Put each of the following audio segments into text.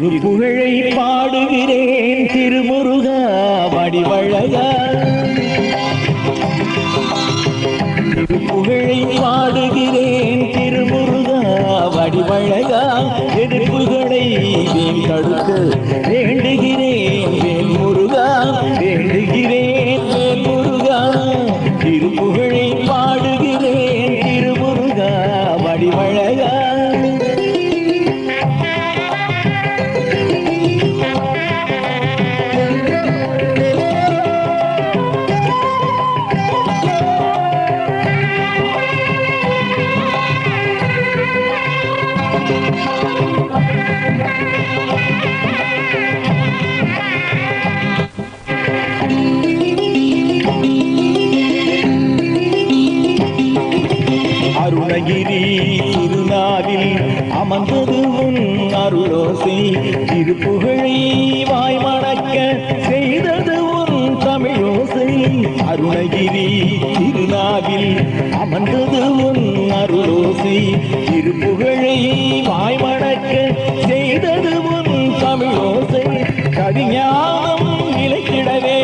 திருப்புகழை பாடுகிறேன் திருமுருகா வடிவழகா. திருப்புகழை பாடுகிறேன் திருமுருகா வடிவழகா. எதிர்ப்புகளை வேல் தடுத்து வேண்டுகிறேன் வேல் வேண்டுகிறேன் வேல் திருப்புகழ் அருணகிரி திருநாவில் அமர்ந்தது உன் அருளோசை. திருப்புகழை வாய் மணக்க செய்தது உன் தமிழோசை. அருணகிரி திருநாவில் அமர்ந்தது உன் அருளோசை. திருப்புகழை வாய் மணக்க செய்தது உன் தமிழோசை. கவிஞானம் நிலைக்கிடவே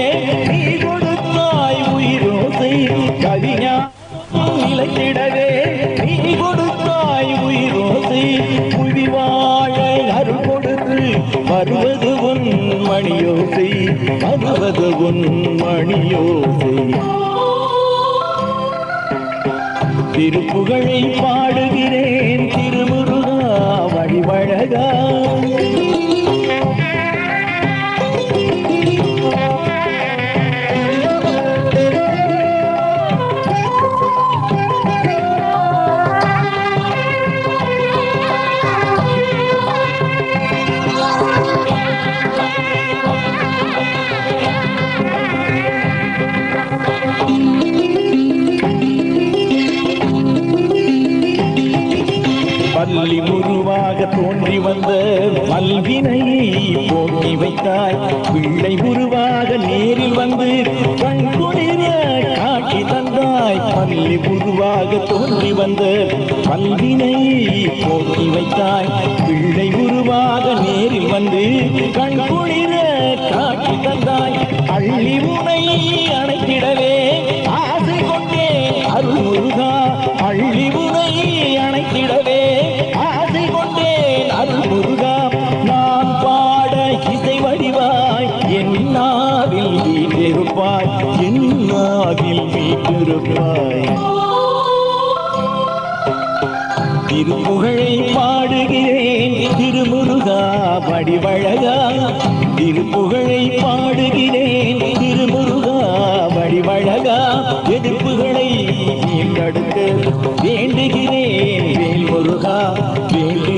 நீ கொடுத்தாய் உயிரோசை. கவிஞா நிலைத்திடவே மணியோசை வருவது உன் மணியோசை. திருப்புகழை பாடுகிறேன் திருமுருகா வழிவழகா. பள்ளி உருவாக தோன்றி வந்த மல்வினை போக்கி வைத்தாய். பிள்ளை உருவாக நேரில் வந்து கண் குளிர தந்தாய். பள்ளி உருவாக தோன்றி வந்த பல்வினை போக்கி வைத்தாய். பிள்ளை உருவாக நேரில் வந்து கண்குளிர காட்டி தந்தாய். அள்ளி வீட்டிருப்பாய் என்னாவில் நாவில் வீட்டிருப்பாய். திருப்புகழை பாடுகிறேன் திருமுருகா வடிவழகா. திருப்புகழை பாடுகிறேன் திருமுருகா வடிவழகா. எதிர்ப்புகளை மீண்டெடுக்க வேண்டுகிறேன் வேல் முருகா வேண்டுகிறேன்